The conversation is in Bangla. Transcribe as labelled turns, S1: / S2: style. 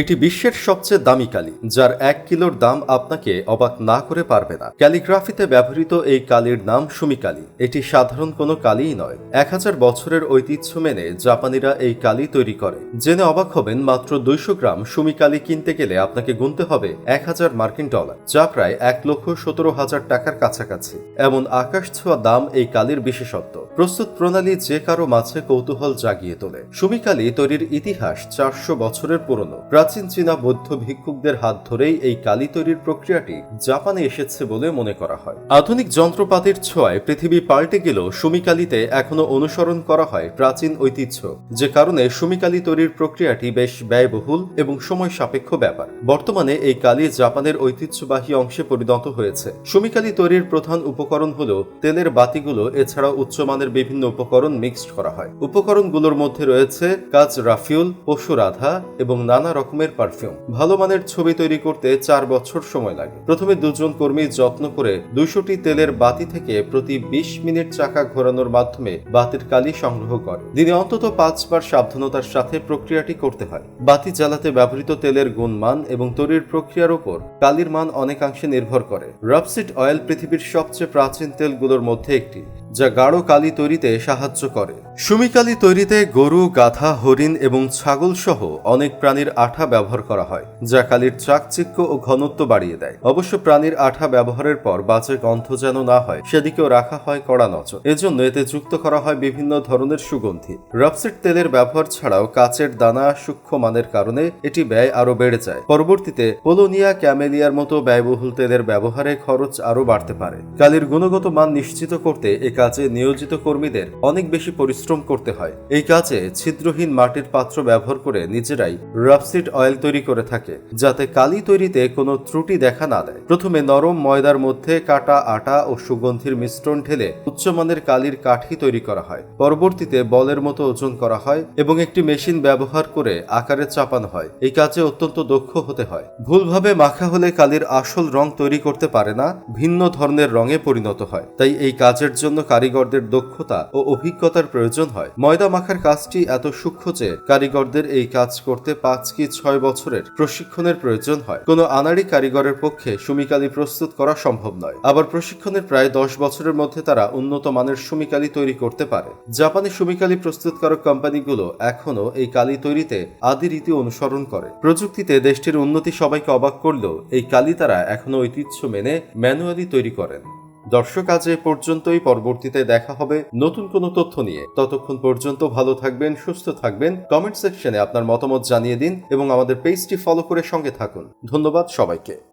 S1: এটি বিশ্বের সবচেয়ে দামি কালি, যার এক কিলোর দাম আপনাকে অবাক না করে পারবে না। ক্যালিগ্রাফিতে ব্যবহৃত এই কালির নাম সুমি কালি। এটি সাধারণ কোনো কালিই নয়। এক হাজার বছরের ঐতিহ্য মেনে জাপানিরা এই কালি তৈরি করে। জেনে অবাক হবেন, মাত্র দুইশো গ্রাম সুমি কালি কিনতে গেলে আপনাকে গুনতে হবে এক হাজার মার্কিন ডলার, যা প্রায় এক লক্ষ সতেরো হাজার টাকার কাছাকাছি। এমন আকাশ ছোঁয়া দাম এই কালির বিশেষত্ব। প্রস্তুত প্রণালী যে কারও মাঝে কৌতূহল জাগিয়ে তোলে। সুমিকালি তৈরির ইতিহাস চারশো বছরের পুরনো। প্রাচীন চীনা বৌদ্ধ ভিক্ষুকদের হাত ধরেই এই কালি তৈরির প্রক্রিয়াটি জাপানে এসেছে বলে মনে করা হয়। আধুনিক যন্ত্রপাতির ছোঁয়ায় পৃথিবী পাল্টে গেলেও সুমিকালিতে এখনও অনুসরণ করা হয় প্রাচীন ঐতিহ্য, যে কারণে সুমিকালি তৈরির প্রক্রিয়াটি বেশ ব্যয়বহুল এবং সময় সাপেক্ষ ব্যাপার। বর্তমানে এই কালি জাপানের ঐতিহ্যবাহী অংশে পরিণত হয়েছে। সুমিকালি তৈরির প্রধান উপকরণ হল তেলের বাতিগুলো এছাড়া উচ্চমানের বিভিন্ন উপকরণ মিক্সড করা হয়। উপকরণগুলোর মধ্যে রয়েছে কাজ রাফিউল পশু রাধা এবং নানা রকমের পারফিউম ভালো মানের ছবি তৈরি করতে চার বছর সময় লাগে। প্রথমে দুজন কর্মী যত্ন করে দুশোটি তেলের বাতি থেকে প্রতি বিশ মিনিট চাকা ঘোরানোর মাধ্যমে বাতির কালি সংগ্রহ করে। দিনে অন্তত পাঁচবার সাবধানতার সাথে প্রক্রিয়াটি করতে হয়। বাতি জ্বালাতে ব্যবহৃত তেলের গুণমান এবং তৈরির প্রক্রিয়ার উপর কালির মান অনেকাংশে নির্ভর করে। রাপসিড অয়েল পৃথিবীর সবচেয়ে প্রাচীন তেলগুলোর মধ্যে একটি। যা গাঢ় কালি তৈরিতে সাহায্য করে। সুমিকালি তৈরিতে গরু, গাধা, হরিণ এবং ছাগল সহ অনেক প্রাণীর আঠা ব্যবহার করা হয়, যা কালির চাকচিক্য ও ঘনত্ব বাড়িয়ে দেয়। অবশ্য প্রাণীর আঠা ব্যবহারের পর বাজে গন্ধ যেন না হয়, সেদিকেও রাখা হয় কড়া নজর। এজন্য এতে যুক্ত করা হয় বিভিন্ন ধরনের সুগন্ধি। রাপসিড তেলের ব্যবহার ছাড়াও কাচের দানা সূক্ষ্ম মানের কারণে এটি ব্যয় আরও বেড়ে যায়। পরবর্তীতে পোলোনিয়া ক্যামেলিয়ার মতো ব্যয়বহুল তেলের ব্যবহারে খরচ আরও বাড়তে পারে। কালির গুণগত মান নিশ্চিত করতে এ কাজে নিয়োজিত কর্মীদের অনেক বেশি পরিশ্রম করতে হয়। এই কাজে ছিদ্রহীন মাটির পাত্র ব্যবহার করে নিজেরাই রাপসিড অয়েল তৈরি করে থাকে, যাতে কালি তৈরিতে কোনো ত্রুটি দেখা না দেয়। প্রথমে নরম ময়দার মধ্যে কাটা আটা ও সুগন্ধির মিশ্রণ ঢেলে উচ্চমানের কালির কাঠি তৈরি করা হয়। পরবর্তীতে বলের মতো ওজন করা হয় এবং একটি মেশিন ব্যবহার করে আকারে চাপানো হয়। এই কাজে অত্যন্ত দক্ষ হতে হয়। ভুলভাবে মাখা হলে কালির আসল রং তৈরি করতে পারে না, ভিন্ন ধরনের রঙে পরিণত হয়। তাই এই কাজের জন্য কারিগরদের দক্ষতা ও অভিজ্ঞতার প্রয়োজন হয়। ময়দা মাখার কাজটি এত সূক্ষ্ম যে কারিগরদের এই কাজ করতে পাঁচ কি ছয় বছরের প্রশিক্ষণের প্রয়োজন হয়। কোনো আনাড়ি কারিগরের পক্ষে সুমিকালি প্রস্তুত করা সম্ভব নয়। আবার প্রশিক্ষণের প্রায় দশ বছরের মধ্যে তারা উন্নত মানের সুমিকালি তৈরি করতে পারে। জাপানি সুমিকালি প্রস্তুতকারক কোম্পানিগুলো এখনও এই কালি তৈরিতে আদি রীতি অনুসরণ করে। প্রযুক্তিতে দেশটির উন্নতি সবাইকে অবাক করলেও এই কালি তারা এখনও ঐতিহ্য মেনে ম্যানুয়ালি তৈরি করেন। দর্শক, আজ এ পর্যন্তই। পরবর্তীতে দেখা হবে নতুন কোনো তথ্য নিয়ে। ততক্ষণ পর্যন্ত ভালো থাকবেন, সুস্থ থাকবেন। কমেন্ট সেকশনে আপনার মতামত জানিয়ে দিন এবং আমাদের পেজটি ফলো করে সঙ্গে থাকুন। ধন্যবাদ সবাইকে।